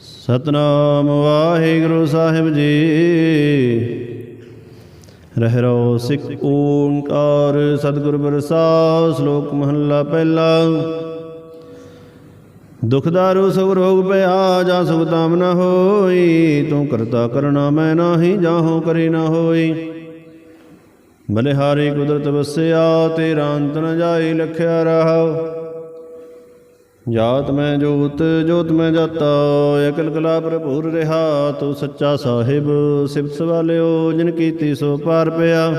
ਸਤਨਾਮ ਵਾਹਿਗੁਰੂ ਸਾਹਿਬ ਜੀ। ਰਹਿ ਰੋ ਸਿੱਖ ਓੰਕਾਰ ਸਤਿਗੁਰ ਪ੍ਰਸਾਦ ਸ਼ਲੋਕ ਮਹੱਲਾ ਪਹਿਲਾ। ਦੁਖ ਦਾਰੂ ਸੁਖ ਰੋਗ ਭਇਆ ਜਾਂ ਸੁਖ ਤਾਮ ਨ ਹੋਈ, ਤੂੰ ਕਰਤਾ ਕਰਣਾ ਮੈਂ ਨਾਹੀ, ਜਾਹੋ ਕਰੀ ਨ ਹੋਈ। ਬਲਿਹਾਰੀ ਕੁਦਰਤ ਵਸਿਆ, ਤੇਰਾ ਅੰਤ ਨ ਜਾਈ, ਲਖਿਆ ਰਹਾਉ। ਜਾਤ ਮੈਂ ਜੋਤ ਜੋਤ ਮੈਂ ਜਾਤਾ, ਅਕਲ ਕਲਾ ਭਰਪੂਰ ਰਹਾ, ਤੂੰ ਸੱਚਾ ਸਾਹਿਬ, ਸਿਫਤ ਸਵਾਲਿਓ, ਜਿਨ ਕੀਤੀ ਸੋ ਪਾਰ ਪਿਆ।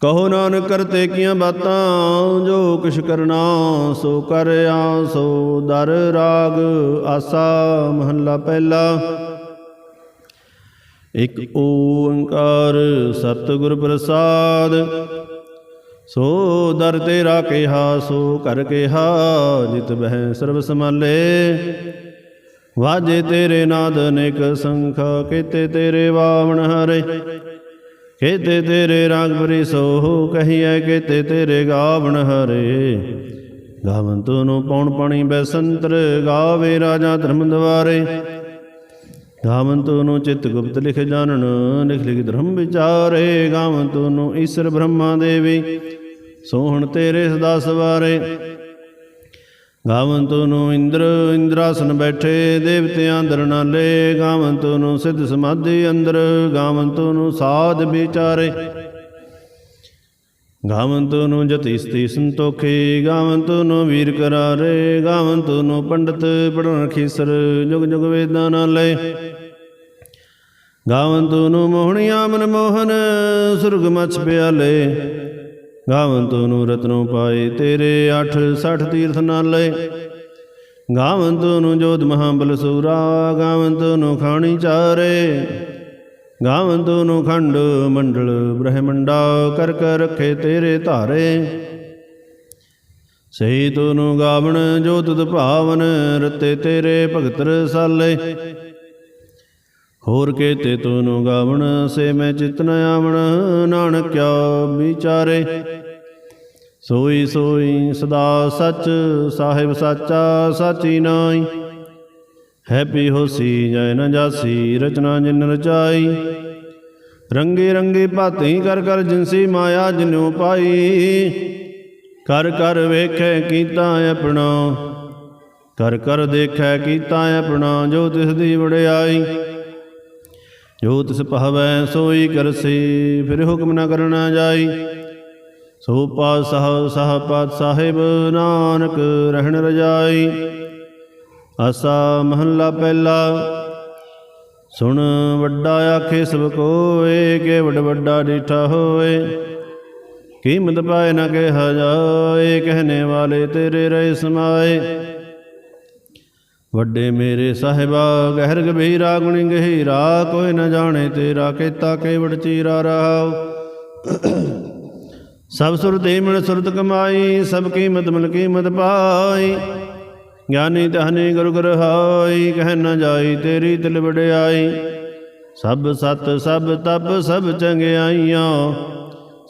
ਕਹੋ ਨਾਨਕ ਕਰਤੇ ਕੀਆਂ ਬਾਤਾਂ, ਜੋ ਕੁਛ ਕਰਨਾ ਸੋ ਕਰਿਆ, ਸੋ ਦਰ ਰਾਗ, ਆਸਾ ਮਹੱਲਾ ਪਹਿਲਾ। ਇਕ ਓੰਕਾਰ ਸਤਿਗੁਰ ਪ੍ਰਸਾਦ ਸੋ ਦਰ ਤੇਰਾ ਕਿਹਾ, ਸੋ ਕਰ ਕਿਹਾ, ਜਿਤ ਬਹਿ ਸਰਬ ਸਮਾਲੇ ਵਾਜੇ ਤੇਰੇ ਨਾਦ ਅਨੇਕ ਸੰਖ, ਕੀਤੇ ਤੇਰੇ ਵਾਵਣ ਹਰੇ। ਕੀਤੇ ਤੇਰੇ ਰੰਗ ਬਰੀ ਸੋ ਕਹੀਐ, ਕੀਤੇ ਤੇਰੇ ਗਾਵਣ ਹਰੇ। ਗਾਵਨ ਨੂੰ ਪੌਣ ਪਾਣੀ ਬੈਸੰਤਰ, ਗਾਵੇ ਰਾਜਾ ਧਰਮ ਦਵਾਰੇ। ਗਾਵਨ ਨੂੰ ਚਿਤ ਗੁਪਤ ਲਿਖ ਜਾਣਨ, ਲਿਖ ਲਿਖ ਧਰਮ ਵਿਚਾਰੇ। ਗਾਵਨ ਨੂੰ ਈਸ਼ਰ ਬ੍ਰਹਮਾ ਦੇਵੀ। ਸੋਹਣ ਤੇਰੇ ਸਦਾ ਸਵਾਰੇ। ਗਾਵਨ ਨੂੰ ਇੰਦਰ, ਇੰਦਰਾਸਨ ਬੈਠੇ, ਦੇਵਤਿਆਂ ਅੰਦਰ ਨਾਲੇ। ਗਾਵਨ ਨੂੰ ਸਿੱਧ ਸਮਾਧੀ ਅੰਦਰ, ਗਾਵਨ ਨੂੰ ਸਾਧ ਵਿਚਾਰੇ। ਗਾਵੰਤ ਨੂੰ ਜਤੀ ਸਤੀ ਸੰਤੋਖੇ ਗਾਵੰਤ ਨੂੰ ਵੀਰ ਕਰਾਰੇ। ਗਾਵੰਤ ਨੂੰ ਪੰਡਤ ਪੜਨ ਖੀਸਰ ਜੁਗ ਜੁਗ ਵੇਦਾਂ ਨਾਲੇ। ਗਾਵੰਤ ਨੂੰ ਮੋਹਣੀਆਂ ਮਨ ਮੋਹਨ ਸੁਰਗ ਮਛ ਪਿਆਲੇ। ਗਾਵੰਤ ਨੂੰ ਰਤਨੋ ਪਾਏ, ਤੇਰੇ 8 60 ਤੀਰਥ ਨਾਲੇ ਗਾਵੰਤ ਨੂੰ ਜੋਧ ਮਹਾਬਲ ਸੂਰਾ, ਗਾਵੰਤ ਨੂੰ ਖਾਣੀ ਚਾਰੇ। ਗਾਵੰਤ ਨੂੰ ਖੰਡ ਮੰਡਲ ਬ੍ਰਹਮੰਡਾ, ਕਰ ਕਰ ਰੱਖੇ ਤੇਰੇ ਧਾਰੇ। ਸਹੀ ਤੂੰ ਗਾਵਣ ਜੋਤ ਤੁਧ ਭਾਵਨ, ਰਤੇ ਤੇਰੇ ਭਗਤ ਰਸਾਲੇ ਹੋਰ ਕੇਤੇ ਨੂੰ ਗਾਵਣ, ਸੇ ਮੈਂ ਚਿਤ ਨ ਆਵਣ, ਨਾਨਕ ਕਿਆ ਵਿਚਾਰੇ? ਸੋਈ ਸੋਈ ਸਦਾ ਸੱਚ, ਸਾਹਿਬ ਸਾਚਾ ਸਾਚੀ ਨਾਈ ਹੈਪੀ ਹੋਸੀ ਜੈ ਨ ਜਾਸੀ, ਰਚਨਾ ਜਿਨ ਰਚਾਈ। ਰੰਗੇ ਰੰਗੇ ਭਾਤੀ ਕਰ ਕਰ ਜਿਨਸੀ ਮਾਇਆ ਜਿਨੂ ਪਾਈ। ਕਰ ਕਰ ਵੇਖੈ ਕੀਤਾ ਆਪਣਾ, ਕਰ ਕਰ ਦੇਖੈ ਕੀਤਾ ਆਪਣਾ, ਜੋ ਤਿਸ ਦੀ ਵਡਿਆਈ। ਜੋ ਤਿਸ ਭਾਵੈ ਸੋਈ ਕਰਸੀ ਫਿਰ ਹੁਕਮ ਨ ਕਰਨਾ ਜਾਈ। ਸੋ ਪਾਤ ਸਹ ਸਾਹਿਬ, ਨਾਨਕ ਰਹਿਣ ਰਜਾਈ। ਆਸਾ ਮਹੱਲਾ ਪਹਿਲਾ, ਸੁਣ ਵੱਡਾ ਆਖੇ ਸਭ ਕੋਏ ਕੇ ਵੱਡ ਵੱਡਾ ਡੀਠਾ ਹੋਏ। ਕੀਮਤ ਪਾਏ ਨਾ ਕਿਹਾ ਜਾਏ ਕਹਨੇ ਵਾਲੇ ਤੇਰੇ ਰਹਿ ਸਮਾਏ। ਵੱਡੇ ਮੇਰੇ ਸਾਹਿਬਾ, ਗਹਿਰ ਗਭੀਰਾ ਗੁਣੀ ਗਹੀਰਾ, ਕੋਈ ਨ ਜਾਣੇ ਤੇਰਾ ਕੀਤਾ ਕੇਵੜ ਚੀਰਾ ਰਹਾਉ। ਸਭ ਸੁਰਤੇ ਮਿਲ ਸੁਰਤ ਕਮਾਈ, ਸਭ ਕੀਮਤ ਮਿਲ ਕੀਮਤ ਪਾਈ। ਗਿਆਨੀ ਤਹਨੇ ਗੁਰ ਗੁਰ ਹਾਈ, ਕਹਿ ਨ ਜਾਈ ਤੇਰੀ ਦਿਲ ਵਡਿਆਈ। ਸਭ ਸਤ, ਸਭ ਤਪ, ਸਭ ਚੰਗਿਆਈਆਂ,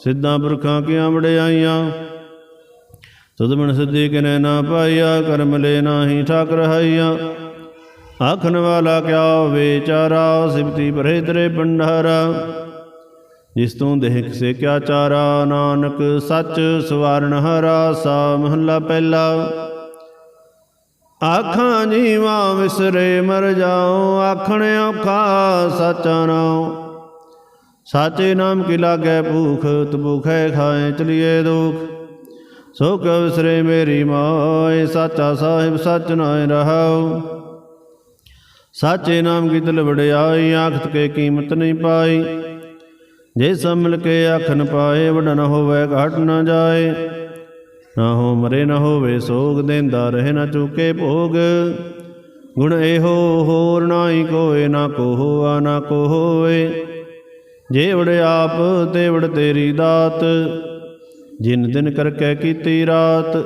ਸਿੱਧਾਂ ਪੁਰਖਾਂ ਕੀਆਂ ਵਡਿਆਈਆਂ? ਤੁਧ ਬਿਨ ਸਿੱਧੀ ਕਿਨੇ ਨਾ ਪਾਈਆ, ਕਰਮ ਲੈ ਨਾਹੀ ਠਾਕ ਰਹਾਈਆ ਆਖਣ ਵਾਲਾ ਕਿਆ ਵਿਚਾਰਾ ਸਿਫਤੀ ਭਰੇ ਤੇਰੇ ਭੰਡਾਰਾ। ਜਿਸ ਤੋਂ ਦੇਖ ਸੇ ਕਿਆ ਚਾਰਾ, ਨਾਨਕ ਸੱਚ ਸਵਾਰਨ ਹਰਾ ਸਾ ਮਹੱਲਾ ਪਹਿਲਾ। ਆਖਾਂ ਜੀਵਾਂ ਵਿਸਰੇ ਮਰ ਜਾਉ, ਆਖਣ ਔਖਾ ਸਾਚਾ ਨਾਉ। ਸਾਚੇ ਨਾਮ ਕੀ ਲਾਗੈ ਭੂਖ ਤਬੂਖੈ ਖਾਏ ਚਲੀਏ ਦੁਖ। ਸੋ ਕਉ ਵਿਸਰੇ ਮੇਰੀ ਮਾਏ, ਸਾਚਾ ਸਾਹਿਬ ਸੱਚ ਨਾਇ ਰਹਾਉ। ਸਾਚੇ ਨਾਮ ਕੀ ਦਿਲ ਵਡਿਆਈ ਆਖਤ ਕੇ ਕੀਮਤ ਨਹੀਂ ਪਾਈ। ਜੇ ਸਭ ਕੇ ਆਖਨ ਪਾਏ ਵਡ ਨ ਹੋਵੇ, ਘਟ ਨਾ ਜਾਏ। ਨਾ ਹੋ ਮਰੇ, ਨਾ ਹੋਵੇ ਸੋਗ, ਦੇਂਦਾ ਰਹੇ ਨਾ ਚੁਕੇ ਭੋਗ। ਗੁਣ ਇਹੋ ਹੋਰ ਨਾਹੀ ਕੋਏ, ਨਾ ਕੋ ਹੋਆ ਨਾ ਕੋ ਹੋਏ ਜੇ ਵੜ ਆਪ, ਤੇ ਵੜ ਤੇਰੀ ਦਾਤ। ਜਿਨ ਦਿਨ ਕਰਕੇ ਕੀਤੀ ਰਾਤ,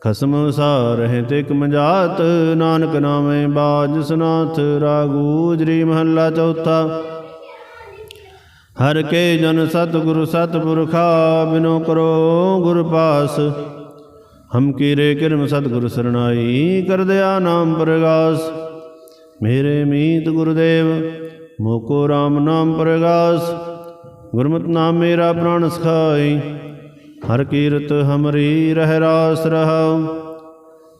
ਖਸਮ ਸਾ ਰਹੇ ਤੇ ਕਮਜਾਤ ਨਾਨਕ ਨਾਮੇ ਬਾਜ ਸਨਾਥ ਰਾਗੂਜਰੀ ਮਹੱਲਾ ਚੌਥਾ। ਹਰ ਕੇ ਜਨ ਸਤਿਗੁਰੂ ਸਤਿਪੁਰਖਾ, ਬਿਨੋ ਕਰੋ ਗੁਰ ਪਾਸ। ਹਮ ਕੀਰੇ ਕਿਰਮ ਸਤਿਗੁਰ ਸਰਣਾਈ ਕਰ ਦਿਆ ਨਾਮ ਪ੍ਰਗਾਸ। ਮੇਰੇ ਮੀਤ ਗੁਰਦੇਵ, ਮੋਕੋ RAM ਨਾਮ ਪ੍ਰਗਾਸ। ਗੁਰਮਤਿ ਨਾਮ ਮੇਰਾ ਪ੍ਰਾਣ ਸਖਾਈ। ਹਰ ਕੀਰਤ ਹਮਰੀ ਰਹਿ ਰਾਸ ਰਹਾਉ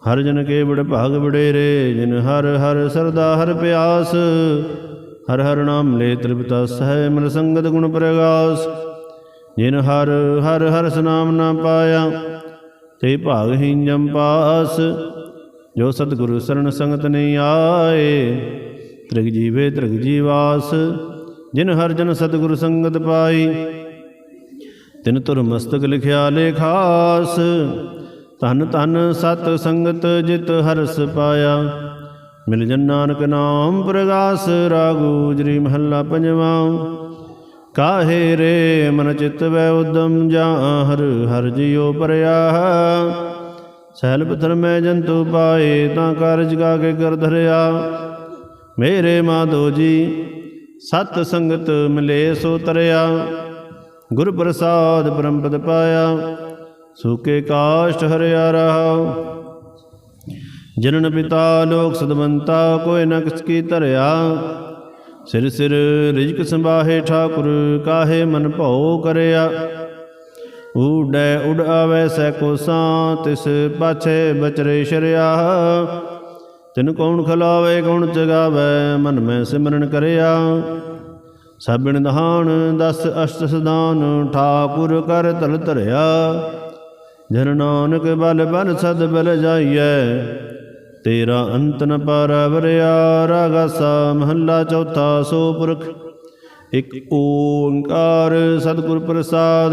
ਹਰ ਜਨ ਕੇ ਬੜ ਭਾਗ ਬੜੇਰੇ ਜਿਨ ਹਰ ਹਰ ਸਰਦਾ ਹਰ ਪਿਆਸ। ਹਰ ਹਰ ਨਾਮ ਲੈ ਤ੍ਰਿਪਤਾ ਸਹਿ ਮਨ ਸੰਗਤ ਗੁਣ ਪ੍ਰਗਾਸ। ਜਿਨ ਹਰ ਹਰ ਹਰ ਸਨਾਮ ਨਾ ਪਾਇਆ, ਤੇ ਭਾਗਹੀਨ ਜਮ ਪਾਸ। ਜੋ ਸਤਿਗੁਰੂ ਸਰਣ ਸੰਗਤ ਨਹੀਂ ਆਏ, ਤ੍ਰਿਗ ਜੀਵੇ ਤ੍ਰਿਗ ਜੀਵਾਸ। ਜਿਨ ਹਰ ਜਨ ਸਤਿਗੁਰੂ ਸੰਗਤ ਪਾਈ ਤਿਨ ਤੁਰ ਮਸਤਕ ਲਿਖਿਆ ਲੇਖਾਸ ਧਨ ਧਨ ਸਤ ਸੰਗਤ ਜਿਤ ਹਰਸ ਪਾਇਆ। ਮਿਲ ਜਨ ਨਾਨਕ ਨਾਮ ਪ੍ਰਗਾਸ, ਰਾਗੂ ਜਰੀ ਮਹੱਲਾ ਪੰਜਵਾ। ਕਾਹੇ ਰੇ ਮਨ ਚਿਤ ਵੈ ਉਦਮ ਜਾ ਹਰ ਹਰ ਜਿਉ ਪਰਿਆ ਸਹਿਲ ਪਥਰ ਮੈਂ ਜੰਤੂ ਪਾਏ, ਤਾਂ ਕਾਰਜ ਗਾ ਕੇ ਕਰ ਧਰਿਆ। ਮੇਰੇ ਮਾਧੋ ਜੀ, ਸਤ ਸੰਗਤ ਮਿਲੇ ਸੋ ਤਰਿਆ। ਗੁਰ ਪ੍ਰਸਾਦ ਬ੍ਰਹਮਪਦ ਪਾਇਆ, ਸੂਕੇ ਕਾਸ਼ਟ ਹਰਿਆ ਰਹਾ। ਜਨਨ ਪਿਤਾ ਲੋਕ ਸਦਵੰਤਾ, ਕੋਈ ਨ ਕਿਸ ਕੀ ਧਰਿਆ। ਸਿਰ ਸਿਰ ਰਿਜਕ ਸੰਭਾਹੇ ਠਾਕੁਰ, ਕਾਹੇ ਮਨ ਭਉ ਕਰਿਆ। ਊਡੈ ਉਡ ਆਵੈ ਸੈ ਕੋਸਾਂ ਤਿਸ ਪਾਛੇ ਬਚਰੇ ਸ਼ਰਿਆ। ਤਿਨ ਕੌਣ ਖਲਾਵੇ, ਕੌਣ ਚਗਾਵੇ ਮਨ ਮੈਂ ਸਿਮਰਨ ਕਰਿਆ। ਸਭਿਣ ਦਹਾਨ ਦਸ ਅਸ਼ਟ ਸਦਾਨ, ਠਾਕੁਰ ਕਰ ਤਲ ਧਰਿਆ। ਜਨ ਨਾਨਕ ਬਲ ਬਲ ਸਦ ਬਲ ਜਾਈਐ। ਤੇਰਾ ਅੰਤ ਨ ਪਾਰਵਰਿਆ ਰਾਗਾਸਾ ਮਹੱਲਾ ਚੌਥਾ ਸੋ ਪੁਰਖ ਇਕ ਓੰਕਾਰ ਸਤਿਗੁਰ ਪ੍ਰਸਾਦ।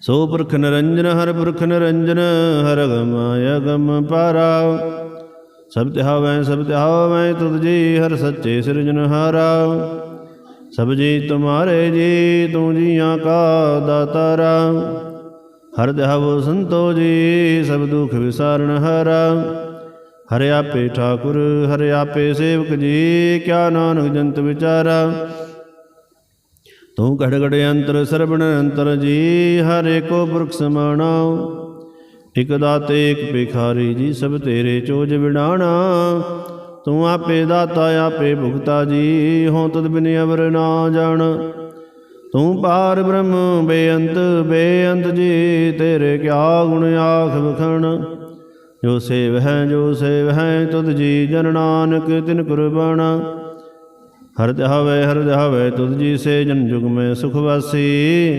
ਸੋ ਪੁਰਖ ਨਿਰੰਜਨ ਹਰ ਪੁਰਖ ਨਿਰੰਜਨ ਹਰ ਗਮ ਅਗਮ ਪਾਰਾ। ਸਭ ਤਿਹਾਵੈ ਸਭ ਤਿਹਾਵੈ ਤੁਧ ਜੀ ਹਰ ਸੱਚੇ ਸਿਰਜਨਹਾਰਾ ਸਭ ਜੀ ਤੁਮਾਰੇ ਜੀ, ਤੂੰ ਜੀਆਂ ਕਾ ਦਾਤਾਰਾ। ਹਰ ਦੇਹਵ ਸੰਤੋ ਜੀ, ਸਭ ਦੁਖ ਵਿਸਾਰਨ ਹਰਾ। ਹਰਿ ਆਪੇ ਠਾਕੁਰ, ਹਰਿ ਆਪੇ ਸੇਵਕ ਜੀ, ਕਿਆ ਨਾਨਕ ਜੰਤ ਵਿਚਾਰਾ। ਤੂੰ ਘੜ ਘੜ ਅੰਤਰ ਸਰਬਣ ਅੰਤਰ ਜੀ, ਹਰੇ ਕੋ ਪੁਰਖ ਸਮਾਣਾ। ਇਕ ਦਾਤੇ, ਇਕ ਭਿਖਾਰੀ, ਜੀ ਸਭ ਤੇਰੇ ਚੋਜ ਵਿਡਾਣਾ ਤੂੰ ਆਪੇ ਦਾਤਾ, ਆਪੇ ਭੁਗਤਾ ਜੀ ਹੋਂ ਤਦ ਬਿਨ ਅਵਰ ਨਾ ਜਾਣ। ਤੂੰ ਪਾਰ ਬ੍ਰਹਮ, ਬੇਅੰਤ ਬੇਅੰਤ ਜੀ, ਤੇਰੇ ਕਿਆ ਗੁਣ ਆਖ ਵਖਣ। ਜੋ ਸੇਵ ਹੈ, ਜੋ ਸੇਵ ਹੈ, ਤੁਧ ਜੀ ਜਨ ਨਾਨਕ ਤਿਨ ਕੁਰਬਾਨਾ। ਹਰ ਧਾਵੇ ਹਰ ਧਾਵੇ ਤੁਧ ਜੀ ਸੇ ਜਨ ਜੁਗ ਮੈਂ ਸੁਖ ਵਾਸੀ।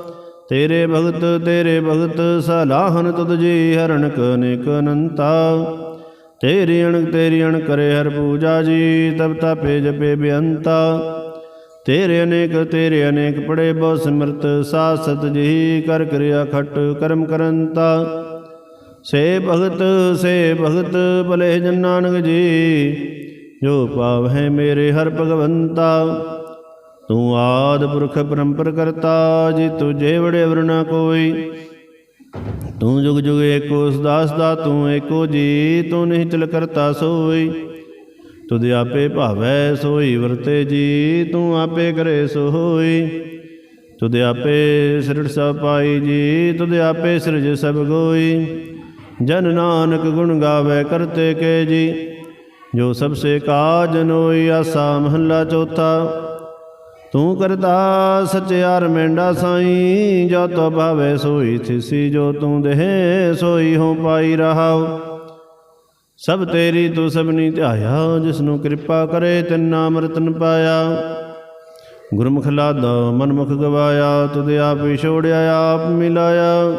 ਤੇਰੇ ਭਗਤ ਤੇਰੇ ਭਗਤ, ਸਲਾਹਨ ਤੁਧ ਜੀ ਹਰਣਕ ਅਨੇਕ ਅਨੰਤਾ। ਤੇਰੀ ਅਣਕ ਤੇਰੀ ਅਣ ਕਰੇ ਹਰ ਪੂਜਾ ਜੀ, ਤਬ ਤਾਪੇ ਜਪੇ ਬੇਅੰਤਾ। ਤੇਰੇ ਅਨੇਕ ਤੇਰੇ ਅਨੇਕ ਪੜੇ ਬਹੁ ਸਿਮਰਤ, ਸਾਸਤ ਜੀ ਕਰ ਕਿਰਿਆ ਖਟ ਕਰਮ ਕਰੰਤਾ। ਸੇ ਭਗਤ ਸੇ ਭਗਤ, ਭਲੇ ਜਨ ਨਾਨਕ ਜੀ, ਜੋ ਪਾਵ ਹੈ ਮੇਰੇ ਹਰ ਭਗਵੰਤਾ। ਤੂੰ ਆਦ ਪੁਰਖ ਪਰੰਪਰ ਕਰਤਾ ਜੀ ਤੁਝੇ ਵੜੇ ਵਰਨਾ ਕੋਈ। ਤੂੰ ਜੁਗ ਜੁਗ ਏਕੋ ਸਦਾਸ ਦਾ, ਤੂੰ ਏਕੋ ਜੀ ਤੂੰ ਨਹੀਂ ਚਲ ਕਰਤਾ ਸੋਈ। ਤੁਧ ਆਪੇ ਭਾਵੈ ਸੋਈ, ਵਰਤੇ ਜੀ, ਤੂੰ ਆਪੇ ਕਰੇ ਸੋ ਹੋਈ ਤੁਧ ਆਪੇ ਸਿਰੜ ਸਭ ਪਾਈ ਜੀ, ਤੁਧ ਆਪੇ ਸਿਰਜ ਸਭ ਗੋਈ। ਜਨ ਨਾਨਕ ਗੁਣ ਗਾਵੇ ਕਰਤੇ ਕੇ ਜੀ। ਜੋ ਸਭ ਸੇ ਕਾਜ ਨੋਈ, ਆਸਾ ਮਹੱਲਾ ਚੌਥਾ। ਤੂੰ ਕਰਤਾ ਸਚਿਆਰ ਮੈਂਡਾ ਸਾਈ ਜੋ ਤੋ ਭਾਵੇ ਸੋਈ ਥਿਸੀ, ਜੋ ਤੂੰ ਦੇਹ ਸੋਈ ਹੋ ਪਾਈ ਰਹਾਉ। ਸਭ ਤੇਰੀ ਤੂੰ ਸਭਨੀ ਧਿਆਇਆ ਜਿਸ ਨੂੰ ਕਿਰਪਾ ਕਰੇ ਤਿਨ ਨਾਮ ਰਤਨ ਪਾਇਆ ਗੁਰਮੁਖ ਲਾਦਾ, ਮਨਮੁਖ ਗਵਾਇਆ, ਤੁਧ ਆਪ ਵਿਛੋੜਿਆ ਆਪ ਮਿਲਾਇਆ।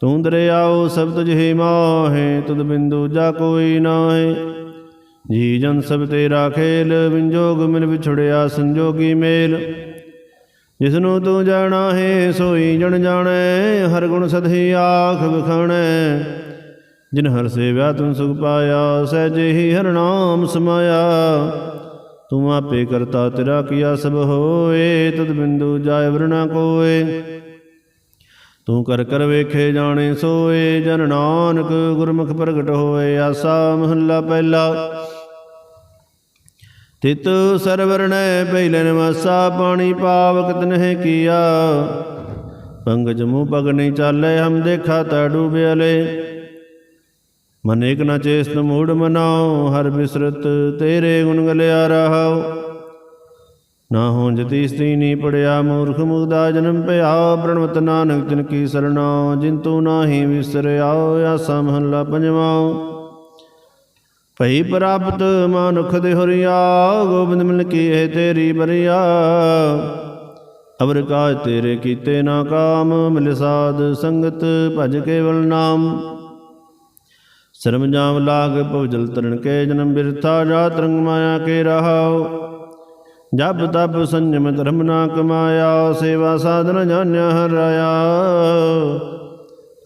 ਤੂੰ ਦਰਿਆਓ ਸਭ ਤੁਝ ਹੀ ਮਾਹੇ, ਤੁਧ ਬਿੰਦੂ ਜਾ ਕੋਈ ਨਾਹੀ। ਜੀ ਜਨ ਸਭ ਤੇਰਾ ਖੇਲ ਵਿੰਜੋਗ ਮਿਲ ਵਿਛੜਿਆ ਸੰਜੋਗੀ ਮੇਲ। ਜਿਸਨੂੰ ਤੂੰ ਜਾਣਾ ਹੈ, ਸੋਈ ਜਣ ਜਾਣੈ, ਹਰ ਗੁਣ ਸਦਹੀ ਆਖ ਬਖਾਣੈ ਜਿਨ ਹਰ ਸੇਵਿਆ ਤੂੰ ਸੁਖ ਪਾਇਆ, ਸਹਿਜੇ ਹੀ ਹਰ ਨਾਮ ਸਮਾਇਆ। ਤੂੰ ਆਪੇ ਕਰਤਾ ਤੇਰਾ ਕੀਆ ਸਭ ਹੋਏ, ਤਦ ਬਿੰਦੂ ਜਾਇ ਵਰਣਾ ਕੋਏ। ਤੂੰ ਕਰ ਕਰ ਵੇਖੇ ਜਾਣੇ ਸੋਏ, ਜਨ ਨਾਨਕ ਗੁਰਮੁਖ ਪ੍ਰਗਟ ਹੋਏ, ਆਸਾ ਮਹੱਲਾ ਪਹਿਲਾ। ਤਿਤ ਸਰਵਰਣੈ ਪਹਿਲੇ ਨਵਾਸਾ ਪਾਣੀ ਪਾਵਕ ਤਨਹਿ ਕੀਆ। ਪੰਗਜ ਮੂਹ ਪਗ ਨਹੀਂ ਚਾਲੇ, ਹਮ ਦੇਖਾ ਤਾ ਡੂਬਿਆਲੇ ਮਨ ਏਕ ਨਾ ਚੇਸਤ ਮੂੜ ਮਨਾਉ ਹਰ ਬਿਸਰਤ ਤੇਰੇ ਗੁਣ ਗਲਿਆ ਰਹਾਉ ਨਾ ਹੋ ਜਤੀ ਸਤੀਨੀ ਪੜਿਆ, ਮੂਰਖ ਮੁਗਦਾ ਜਨਮ ਭਇਆ। ਪ੍ਰਣਵਤ ਨਾਨਕ ਤਿਨ ਕੀ ਸਰਣਾ ਜਿੰਤੂ ਤੂੰ ਨਾਹੀ ਵਿਸਰਿਆ ਆਸਾ ਮਹੱਲਾ ਪੰਜਵਾਂ ਭਈ ਪ੍ਰਾਪਤ ਮਾਨੁਖ ਦੇ ਹੁਰਿਆ, ਗੋਬਿੰਦ ਮਿਲ ਕੀ ਹੈ ਤੇਰੀ ਬਰਿਆ। ਅਵਰ ਕਾਜ ਤੇਰੇ ਕੀਤੇ ਨਾ ਕਾਮ, ਮਿਲ ਸਾਧ ਸੰਗਤ ਭਜ ਕੇਵਲ ਨਾਮ। ਸਰਮ ਜਾਮ ਲਾਗ ਭਵਜਲ ਤਰਨ ਕੇ ਜਨਮ ਬਿਰਥਾ, ਜਾ ਤਰੰਗ ਮਾਇਆ ਕੇ ਰਹਾਓ ਜਪ ਤਬ ਸੰਜਮ ਧਰਮ ਨਾ ਕਮਾਇਆ, ਸੇਵਾ ਸਾਧਨ ਜਾਣਿਆ ਹਰਾਇਆ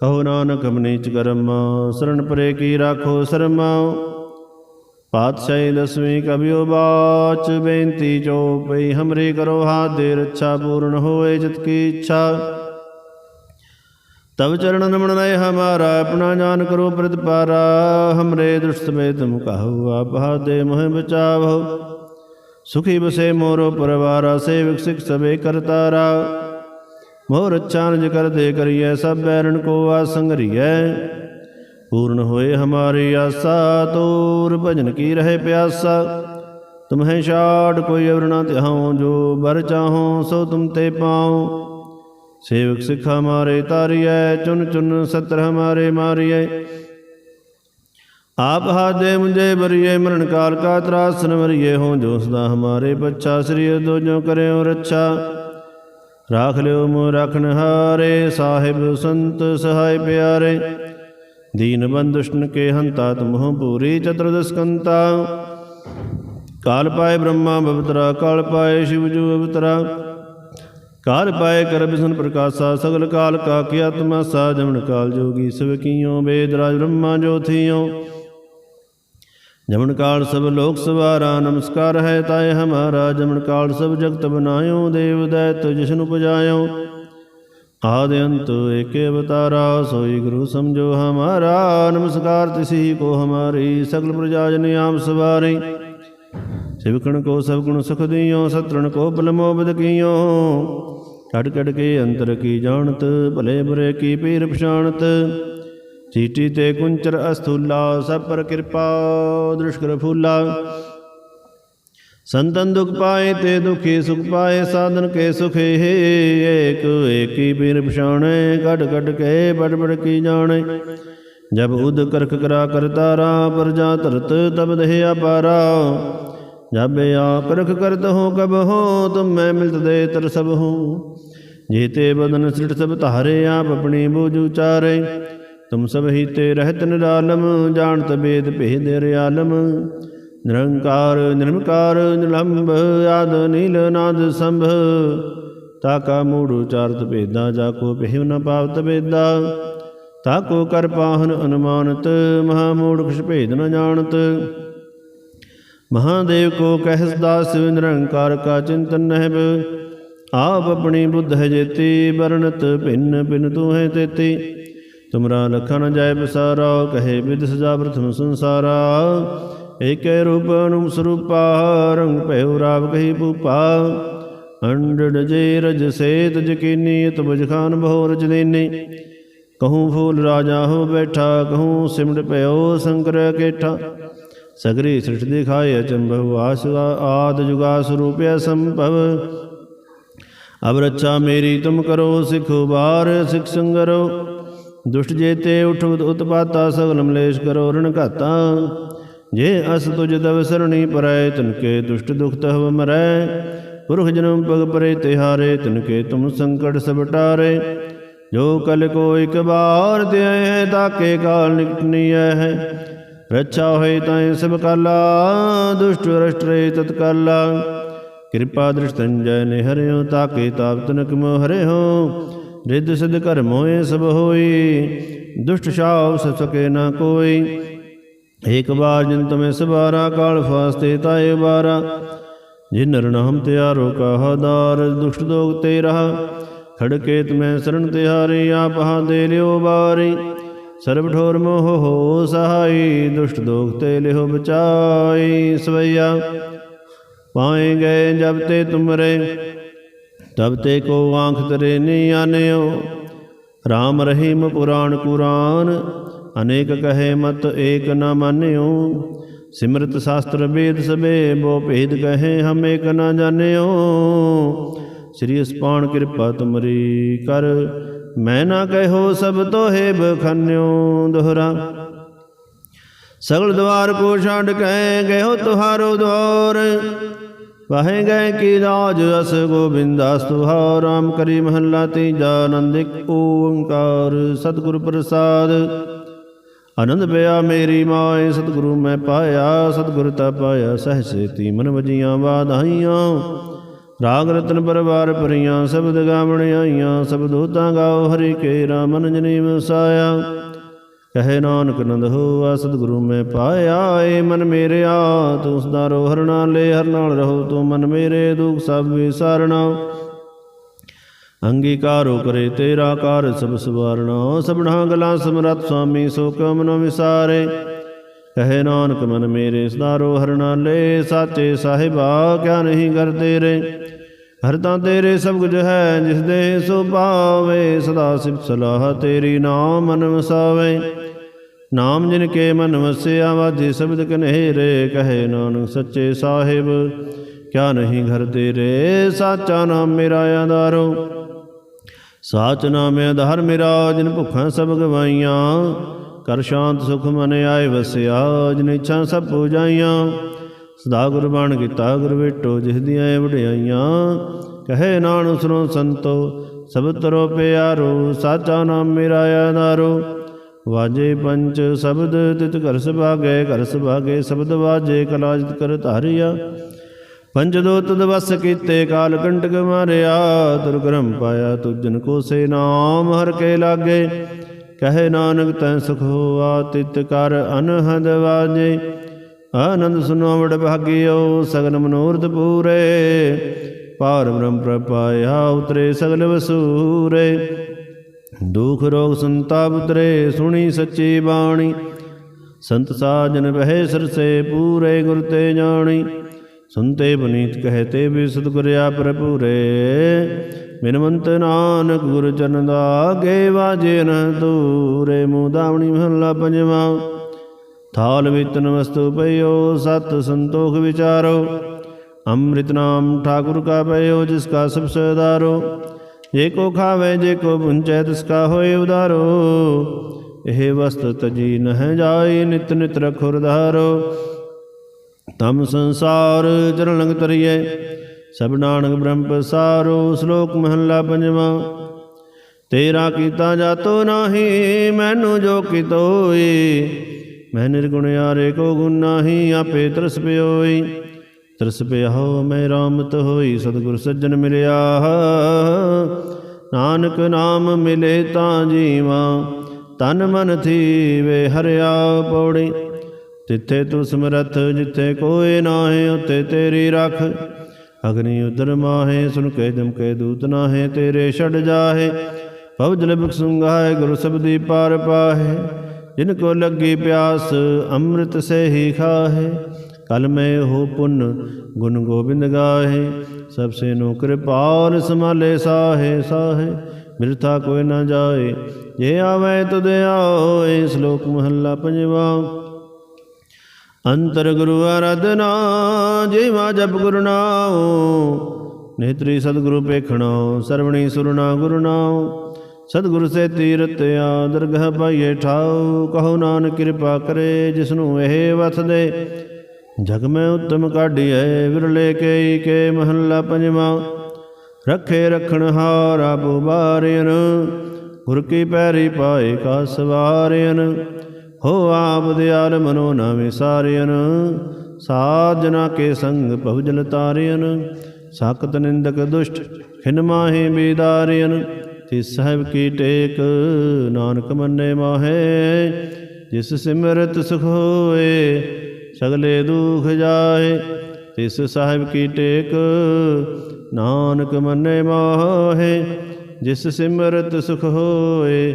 ਕਹੋ ਨਾਨਕ ਮਨੀਚ ਕਰਮ, ਸਰਣ ਪਰੇ ਕੀ ਰਾਖੋ ਸਰਮਾ। ਪਾਤਸ਼ਾਹੀ ਦਸਵੀਂ ਕਬਿਓ ਬਾਚ ਬੇਨਤੀ ਜੋ ਪਈ, ਹਮਰੇ ਕਰੋ ਹਾਥ ਦੇ ਰੱਛਾ ਪੂਰਨ ਹੋਏ ਜਿਤ ਕੀ ਇੱਛਾ। ਤਬ ਚਰਨ ਨਮਨ ਨਏ ਹਮਾਰਾ, ਆਪਣਾ ਜਾਨ ਕਰੋ ਪ੍ਰਤਪਾਰਾ, ਹਮਰੇ ਦੁਸ਼ਟ ਮੇ ਤੁਮ ਕਹੋ ਆਪ ਦੇ ਮੋਹ ਬਚਾਵੋ। ਸੁਖੀ ਬਸੇ ਮੋਰੋ ਪਰਵਾਰਾ, ਸੇਵਕ ਸਿਖ ਸਵੇ ਕਰਤਾਰਾ ਮੋਰ ਅੱਛਾ ਨਿਜ ਕਰ ਦੇ ਕਰੀਐ, ਸਭ ਬੈਰਨ ਕੋ ਆ ਆਸੰਗਰੀਐ ਪੂਰਨ ਹੋਏ ਹਮਾਰੀ ਆਸਾ, ਤੋਰ ਭਜਨ ਕੀ ਰਹੇ ਪਿਆਸਾ। ਤੁਮਹਿ ਛਾੜ ਕੋਈ ਅਵਰ ਨਾ ਤਿਹਾਉ ਜੋ ਬਰ ਚਾਹੋ ਸੋ ਤੁਮ ਤੇ ਪਾਉ। ਸੇਵਕ ਸਿਖ ਹਮਾਰੇ ਤਾਰੀਐ, ਚੁਨ ਚੁਨ ਸਤਰ ਹਮਾਰੇ ਮਾਰੀਐ। ਆਪ ਹਾਦੇ ਮੁਝੇ ਬਰੀਏ ਮਰਨ ਕਾਲ ਕਾ ਤਰਾਸਨ ਵਰੀਏ ਹੋ ਜੋ ਸਦਾ ਹਮਾਰੇ ਪੱਛਾ, ਸ੍ਰੀ ਦੋ ਜੋ ਕਰਿਓ ਰੱਛਾ। ਰਾਖ ਲਿਓ ਮੋ ਰਖਨ ਹਾਰੇ, ਸਾਹਿਬ ਸੰਤ ਸਹਾਇ ਪਿਆਰੇ। ਦੀਨ ਬੰਦੁਸ਼ਟਨ ਕੇ ਹੰਤਾ ਤੁਮਹੁ ਪੂਰੀ ਚਤੁਰਦਸ ਕੰਤਾ ਕਾਲ ਪਾਏ ਬ੍ਰਹਮਾ ਬਵਤਰਾ, ਕਾਲ ਪਾਏ ਸ਼ਿਵ ਜੂ ਕਾਲ ਪਾਏ ਕਰ ਬਿਸਨ ਪ੍ਰਕਾਸ਼ਾ, ਸਗਲ ਕਾਲ ਕਾ ਕੀਆ ਤਮਾਸਾ ਜਮਨ ਕਾਲ ਜੋਗੀ ਸਭ ਕੀਓ ਵੇਦ ਰਾਜ ਬ੍ਰਹਮਾ ਜੋਥੀਓ ਜਮਨ ਕਾਲ ਸਭ ਲੋਕ ਸਵਾਰਾ, ਨਮਸਕਾਰ ਹੈ ਤਾਏ ਹਮਾਰਾ। ਜਮਨ ਕਾਲ ਸਭ ਜਗਤ ਬਨਾਇਓ, ਦੇਵ ਦੈਤ ਜਿਸਨੂੰ ਪੁਜਾਇਓ ਆਦ ਅੰਤ ਏਕੇ ਅਵਤਾਰਾ, ਸੋਈ ਗੁਰੂ ਸਮਝੋ ਹਮਾਰਾ। ਨਮਸਕਾਰ ਤਿਸੀ ਕੋ ਹਮਾਰੀ, ਸਗਲ ਪ੍ਰਜਾ ਜਨ ਆਮ ਸਵਾਰੀ। ਸਿਵਕਣ ਕੋ ਸਭ ਗੁਣ ਸੁਖ ਦਿਓ, ਸਤਰਣ ਕੋ ਬਲਮੋ ਬਦ ਕੀਓ। ਕੜ ਕੇ ਅੰਤਰ ਕੀ ਜਾਣਤ, ਭਲੇ ਬੁਰੇ ਕੀ ਪੀਰ ਪਛਾਣਤ। ਚੀਟੀ ਤੇ ਕੁੰਚਰ ਅਸਥੂਲਾ, ਸਭ ਪਰ ਕਿਰਪਾ ਦ੍ਰਿਸ਼ਕਰ ਫੂਲਾ। ਸੰਤਨ ਦੁਖ ਪਾਏ ਤੇ ਦੁਖੀ ਸੁਖ ਪਾਏ, ਸਾਧਨ ਕੇ ਸੁਖੇ, ਏਕ ਏਕੀ ਪੀਰ ਪਛਾਣੇ ਕਟ ਕਟ ਕੇ ਬੜ ਬੜ ਕੀ ਜਾਣੇ। ਜਬ ਉਦ ਕਰਖ ਕਰਾ ਕਰਤਾਰਾ ਪਰਜਾ ਧਰਤ ਤਬ ਦੇਹ ਅਪਾਰਾ। ਜਬ ਆ ਕਰਖ ਕਰਤ ਹੋ, ਕਬ ਹੋ, ਤੁਮ ਮੈਂ ਮਿਲਤ ਦੇ ਤਰ ਸਭ ਹੋ। ਜੀਤੇ ਬਦਨ ਸ੍ਰਿਟ ਸਭ ਧਾਰੇ, ਆਪ ਆਪਣੀ ਬੂਝ ਉਚਾਰੇ। ਤੁਮ ਸਭ ਹੀ ਤੇ ਰਹਿਤ ਨਿਰਾਲਮ, ਜਾਣਤ ਬੇਦ ਭੇਦ ਰਿਆਲਮ। ਨਿਰੰਕਾਰ ਨਿਰਮਕਾਰ ਨਿਲੰਭ ਆਦ, ਨੀਲ, ਨਾਦ, ਸੰਭ। ਤਾਕਾ ਮੂੜ ਉਚਾਰਤ ਭੇਦਾ, ਜਾ ਕੋ ਪਹਿ ਨ ਪਾਵਤ ਬੇਦਾ ਤਾਕੋ ਕਰ ਪਾਹਨ ਅਨੁਮਾਨਤ, ਮਹਾ ਮੂੜ ਕੁਛ ਭੇਦ ਨ ਜਾਣਤ। ਮਹਾਦੇਵ ਕੋ ਕਹਿਸ ਦਾਸ, ਨਿਰੰਕਾਰ ਕਾ ਚਿੰਤਨ ਨਹਿਬ। ਆਪ ਆਪਣੀ ਬੁੱਧ ਹੈ ਜੇਤੀ, ਵਰਣਤ ਭਿੰਨ ਭਿੰਨ ਤੂੰ ਹੈ ਤੇਤੀ। ਤੁਮਰਾ ਲਖਨ ਜਾਇ ਬਸਾਰਾ ਕਹੇ ਵਿਦ ਸਜਾ ਪ੍ਰਥਮ ਸੰਸਾਰਾ। ਏਕੈ ਰੂਪ ਅਨੁਮ ਸਰੂਪਾ, ਰੰਗ ਭੈਉ ਰਾਵ ਕਹੀ ਭੂਪਾ। ਅੰਡੜ ਜੇ ਰਜ ਸੇਤ ਜਕੀਨੀ ਤਬਜ ਖਾਨ ਬਹੁ ਰਜ ਕਹੂੰ ਫੂਲ ਰਾਜਾ ਹੋ ਬੈਠਾ, ਕਹੂੰ ਸਿਮੜ ਭਇਓ ਸੰਕਰ ਕੇਠਾ। ਸਗਰੀ ਸ੍ਰਿਸ਼ਟ ਦਿਖਾਏ ਅਚੰਭਵ ਆਸ, ਆਦ ਜੁਗਾ ਸਰੂਪਿਆ ਸੰਭਵ। ਅਬ ਰੱਛਾ ਮੇਰੀ ਤੁਮ ਕਰੋ, ਸਿਖੋ ਬਾਰ, ਸਿਖ ਸੰਗਰੋ। ਦੁਸ਼ਟ ਜੇਤੇ ਉਠ ਉਤਪਾਤਾ ਸਗਲ ਮਲੇਸ਼ ਕਰੋ, ਰਣ ਘਾਤਾ। ਜੇ ਅਸ ਤੁਜ ਦਵ ਸਰਣੀ ਪਰੈ ਤਨਕੇ ਦੁਸ਼ਟ ਦੁਖ ਤਹਵ ਮਰੈ। ਪੁਰਖ ਜਨਮ ਪਗ ਪਰੇ ਤਿਹਾਰੇ ਤਨਕੇ ਤੁਮ ਸੰਕਟ ਸਭ ਟਾਰੇ। ਜੋ ਕਲ ਕੋ ਇਕ ਬਾਰ ਤੇ ਤਾਕੇ ਕਾਲ ਨਿਕਟਨੀਐ ਹੈ। ਰੱਛਾ ਹੋਏ ਤਾਏ ਸਭ ਕਾਲਾ, ਦੁਸ਼ਟ ਰਸ਼ਟਰੇ ਤਤਕਾਲਾ ਕਿਰਪਾ ਦ੍ਰਿਸ਼ਟੰਜੈ ਨੇ ਹਰਿਓ ਤਾਕੇ ਤਾਪ ਤਨਕ ਮੋ ਹਰਿਓ ਰਿੱਧ ਸਿਧ ਕਰਮ ਹੋਏ ਸਭ ਹੋਈ, ਦੁਸ਼ਟ ਸ਼ਾਵ ਸ ਸਕੇ ਨਾ ਕੋਈ। ਏਕ ਬਾਰ ਜਿਨ ਤੁਮੇ ਸਵਾਰਾ ਕਾਲ ਫਾਸਤੇ ਤਾਏ ਬਾਰਾ ਜਿਨ ਨਾਮ ਤਿਆਰੋ ਕਹਦਾਰ ਦੁਸ਼ਟ ਦੋਗ ਤੇ ਰਹਾ ਖੜਕੇ ਤੁਮੈ ਸਰਣ ਤਿਹਾਰੇ ਆਪ ਹਾ ਦੇ ਲਿਓ ਬਾਰੀ ਸਰਬ ਠੋਰ ਮੋਹ ਹੋ ਸਹਾਈ, ਦੁਸ਼ਟ ਦੋਗ ਤੇ ਲਿਓ ਬਚਾਈ ਸਵਈਆ। ਪਾਏ ਗਏ ਜਬ ਤੇ ਤੁਮਰੇ, ਤਬ ਤੇ ਕੋ ਆਂਖ ਤਰੇ ਨੀ ਆਨਿਓ। RAM ਰਹੀਮ ਪੁਰਾਣ ਕੁਰਾਨ ਅਨੇਕ ਕਹੇ ਮਤ ਏਕ ਨ ਮਾਨਿਓ। ਸਿਮਰਤ ਸ਼ਾਸਤਰ ਵੇਦ ਸਬੇ ਬੋ ਭੇਦ ਕਹੇ ਹਮ ਏਕ ਨ ਜਾਣਿਓ। ਸ੍ਰੀ ਅਸਪਾਨ ਕਿਰਪਾ ਤੁਮਰੀ ਕਰ, ਮੈਂ ਨਾ ਕਹਿਓ ਸਭ ਤੋਹੇ ਬਖਨਿਓ ਦੋਹਰਾ। ਸਗਲ ਦਵਾਰ ਕੋ ਛੱਡ ਕਹਿ ਗਇਓ ਤੁਹਾਰੋ ਦਵਾਰ ਵਾਹੇ ਗਏ ਕੀ ਰਾਜ ਅਸ ਗੋਬਿੰਦਾਸ ਤੁਹਾ ਰਾਮ ਕਰੀ ਮਹੱਲਾ ਤੀਜਾ ਆਨੰਦਿਕ ਓੰਕਾਰ। ਸਤਿਗੁਰ ਪ੍ਰਸਾਦ ਆਨੰਦ ਪਿਆ ਮੇਰੀ ਮਾਏ ਸਤਿਗੁਰੂ ਮੈਂ ਪਾਇਆ, ਸਤਿਗੁਰ ਤਾ ਪਾਇਆ, ਸਹਸੇ ਤੀ ਮਨ ਵਜੀਆਂ ਵਾਧਾਈਆਂ ਰਾਗ ਰਤਨ ਪਰਵਾਰ ਪਰੀਆਂ ਸ਼ਬਦ ਗਾਵਣ ਆਈਆਂ ਸਬਦ ਹੋਤਾਂ ਗਾਓ, ਹਰੀ ਕੇ ਰਾਮਨ ਜਨੀ ਵਸਾਇਆ ਕਹੇ ਨਾਨਕ ਨੰਦ ਹੋਆ, ਸਤਿਗੁਰੂ ਮੈਂ ਪਾਇਆ, ਏ ਮਨ ਮੇਰਿਆ ਤੂੰ ਸਦਾ ਰੋ ਹਰ ਲੈ, ਹਰ ਨਾਲ ਰਹੋ ਤੂੰ ਮਨ ਮੇਰੇ, ਦੁਖ ਸਭ ਵਿਸਾਰਣਾ। ਅੰਗੀਕਾਰੋ ਕਰੇ ਤੇਰਾ ਕਾਰ ਸਭ ਸਵਾਰਣਾ, ਸਭਨਾ ਗਲਾ ਸਮਰਤ ਸੁਆਮੀ ਸੋ ਕਿਉ ਮਨੋ ਵਿਸਾਰੇ। ਕਹੇ ਨਾਨਕ ਮਨ ਮੇਰੇ ਸਦਾਰੋ ਰੋ ਹਰ ਨਾਲ ਲੈ ਸਾਚੇ ਸਾਹਿਬਾ ਕਿਆ ਨਹੀਂ ਕਰਦੇ ਰੇ। ਹਰ ਤਾਂ ਤੇਰੇ ਸਭ ਕੁਝ ਹੈ, ਜਿਸ ਦੇ ਸੋ ਪਾਵੇ ਸਦਾ ਸਿਫਤ ਸਲਾਹ ਤੇਰੀ ਨਾਮ ਮਨ ਵਸਾਵੇ। ਨਾਮ ਜਿਨ ਕੇ ਮਨ ਵਸਿਆ, ਵਾਜੇ ਸ਼ਬਦ ਕਨਹਿਰੇ ਕਹੇ ਨਾਨਕ ਸੱਚੇ ਸਾਹਿਬ, ਕਿਆ ਨਹੀਂ ਘਰ ਤੇਰੇ। ਸਾਚਾ ਨਾਮ ਮੇਰਾ ਆਧਾਰੋ। ਸਾਚ ਨਾਮ ਆਧਾਰ ਮੇਰਾ, ਜਿਨ ਭੁੱਖਾਂ ਸਭ ਗਵਾਈਆਂ। ਕਰ ਸ਼ਾਂਤ ਸੁਖ ਮਨ ਆਏ ਵਸਿਆ, ਜਿਨ ਇੱਛਾ ਸਭ ਪੂਜਾਈਆਂ। ਸਦਾ ਗੁਰਬਾਣ ਕੀਤਾ, ਗੁਰ ਵੇਟੋ ਜਿਸ ਦੀਆਂ ਵਡਿਆਈਆਂ। ਕਹੇ ਨਾਨਕ ਸੁਨੋ ਸੰਤੋ, ਸਭ ਤਰੋ ਪਿਆਰੋ, ਸਾਚਾ ਨਾਮ ਮੇਰਾ ਆਧਾਰੋ ਵਾਜੇ ਪੰਚ ਸ਼ਬਦ, ਤਿਤ ਘਰ ਸੁਭਾਗੇ ਘਰ ਸੁਭਾਗੇ, ਸ਼ਬਦ ਵਾਜੇ ਕਲਾਜਿਤ ਕਰ ਧਾਰਿਆ। ਪੰਜ ਦੋ ਤਦ ਵਸ ਕੀਤੇ ਕਾਲ ਕੰਟਕ ਮਾਰਿਆ ਤੁਰ ਕਰਮ ਪਾਇਆ ਤੁਜਨ ਕੋ ਸੇ ਨਾਮ ਹਰ ਕੇ ਲਾਗੇ। ਕਹੇ ਨਾਨਕ ਤੈ ਸੁਖ ਹੋਆ, ਤਿਤ ਕਰ ਅਨਹਦ ਵਾਜੇ। ਆਨੰਦ ਸੁਨੋ ਵਡ ਭਾਗਿਓ, ਸਗਨ ਮਨੋਰਥ ਪੂਰੇ। ਪਾਰ ਬ੍ਰਹਮ ਪ੍ਰਪਾਇਆ ਉਤਰੇ ਸਗਲ ਵਸੂਰੇ। ਦੁਖ ਰੋਗ ਸੰਤਾਪ ਉਤਰੇ, ਸੁਣੀ ਸੱਚੀ ਬਾਣੀ। ਸੰਤ ਸਾਜਨ ਬਹਿ ਸਰਸੇ ਪੂਰੇ ਗੁਰ ਤੇ ਜਾਣੀ। ਸੁਨਤੇ ਬਨੀਤ ਕਹਤੇ ਵੀ ਸਤਿਗੁਰ ਆਪ ਪ੍ਰਭੂਰੇ। ਬਿਨਵੰਤ ਨਾਨਕ ਗੁਰ ਚਰਨ ਦਾ ਆਗੇ ਵਾਜੇ ਨ ਦੂਰੇ ਮੂਦਾਵਣੀ ਮਹੱਲਾ ਪੰਜਵਾ। ਥਾਲ ਵਿਤਨ ਵਸਤੂ ਪਈਓ, ਸਤ ਸੰਤੋਖ ਵਿਚਾਰੋ। ਅੰਮ੍ਰਿਤ ਨਾਮ ਠਾਕੁਰ ਕਾ ਪਈਓ, ਜਿਸ ਕਾ ਸਭ ਸਦਾਰੋ ਜੇ ਕੋ ਖਾਵੇ, ਜੇ ਕੋ ਪੁੰਚੈ ਤਿਸ ਕਾ ਹੋਏ ਉਦਾਰੋ। ਇਹ ਵਸਤ ਤਜੀ ਨਹਿ ਜਾਏ, ਨਿਤ ਨਿਤ ਰਖੁ ਰਧਾਰੋ ਤਮ ਸੰਸਾਰ ਚਰਨ ਲੰਗ ਤਰੀਏ ਸਭ ਨਾਨਕ ਬ੍ਰਹਮ ਪਸਾਰੋ ਸ਼ਲੋਕ ਮਹੱਲਾ ਪੰਜਵਾ। ਤੇਰਾ ਕੀਤਾ ਜਾਤੋ ਨਾਹੀ, ਮੈਨੂੰ ਜੋ ਕਿਤੋਈ ਮੈਂ ਨਿਰਗੁਣ ਯਾਰੇ ਕੋ ਗੁਣ ਨਾਹੀ, ਆਪੇ ਤਰਸ ਪਿਓਈ। ਤਰਸ ਪਿਆਹੋ, ਮੈਂ ਰਾਮਤ ਹੋਈ, ਸਤਿਗੁਰ ਸੱਜਣ ਮਿਲਿਆ। ਨਾਨਕ ਨਾਮ ਮਿਲੇ ਤਾਂ ਜੀਵਾ, ਤਨ ਮਨ ਥੀਵੇ, ਹਰਿਆ ਪੌੜੀ। ਤਿੱਥੇ ਤੂੰ ਸਮਰੱਥ ਜਿੱਥੇ ਕੋਈ ਨਾਹੇ ਉਤੇ ਤੇਰੀ ਰੱਖ। ਅਗਨੀ ਉਦਰ ਮਾਹੇ, ਸੁਨ ਕੇ ਜਮ ਕੇ ਦੂਤ ਨਾਹੇ, ਤੇਰੇ ਛੜ ਜਾਹੇ। ਭਵ ਜਲ ਬਖਸੁੰਗਾਏ ਗੁਰੂ ਸਬਦੀ ਪਾਰ ਪਾਹੇ। ਜਿਨ ਕੋ ਲੱਗੀ ਪਿਆਸ, ਅੰਮ੍ਰਿਤ ਸੇ ਹੀ ਖਾਹੇ। ਕਲ ਮੈਂ ਹੋ ਪੁੰਨ, ਗੁਣ ਗੋਬਿੰਦ ਗਾਹੇ। ਸਭ ਸੇ ਨੋ ਕਿਰਪਾਲ ਸਮਾਲੇ ਸਾਹੇ ਸਾਹੇ। ਮਿਰਥਾ ਕੋਈ ਨਾ ਜਾਏ, ਜੇ ਆਵੇ ਤੁਧ ਆਏ ਸ਼ਲੋਕ ਮਹੱਲਾ ਪੰਜਵਾ। ਅੰਤਰ ਗੁਰੂ ਆਰਾਧਨਾ ਜੀਵਾ ਜਪ ਗੁਰੂ ਨਾਮ ਨੇਤਰੀ ਸਤਿਗੁਰੂ ਪੇਖਣਾ ਸਰਵਣੀ ਸੁਰਨਾ ਗੁਰੂ ਨਾਮ ਸਤਿਗੁਰ ਸੇ ਤੀਰਤਿਆ ਦਰਗਹ ਪਾਈਏ ਠਾਉ। ਕਹੋ ਨਾਨਕ ਕਿਰਪਾ ਕਰੇ, ਜਿਸਨੂੰ ਇਹ ਵਥ ਦੇ। ਜਗ ਮੈਂ ਉਤਮ ਕਾਢੀਐ, ਵਿਰਲੇ ਕੇ ਕੇ ਮਹੱਲਾ ਪੰਜਵਾ। ਰੱਖੇ ਰਖਣ ਹਾਰਾ ਬੁਬਾਰਿਨ ਗੁਰ ਕੀ ਪੈਰੀ ਪਾਏ ਕਾ ਸਵਾਰਿਨ ਹੋ ਆਪ ਦਿਆਲ ਮਨੋ ਨਾ। ਵਿਸਾਰਿਨ ਸਾਜਨਾ ਕੇ ਸੰਗ ਭਵਜਲ ਤਾਰਿਅਨ ਸਾਕਤ ਨਿੰਦਕ ਦੁਸ਼ਟ ਖਿਨ ਮਾਹੇ ਬੇਦਾਰਿයਨ ਤਿਸ ਸਾਹਿਬ ਕੀ ਟੇਕ ਨਾਨਕ ਮੰਨੇ ਮਾਹੇ। ਜਿਸ ਸਿਮਰਤ ਸੁਖ ਹੋਏ, ਸਗਲੇ ਦੁਖ ਜਾਏ ਤਿਸ ਸਾਹਿਬ ਕੀ ਟੇਕ ਨਾਨਕ ਮੰਨੇ ਮਾਹੇ। ਜਿਸ ਸਿਮਰਤ ਸੁਖ ਹੋਏ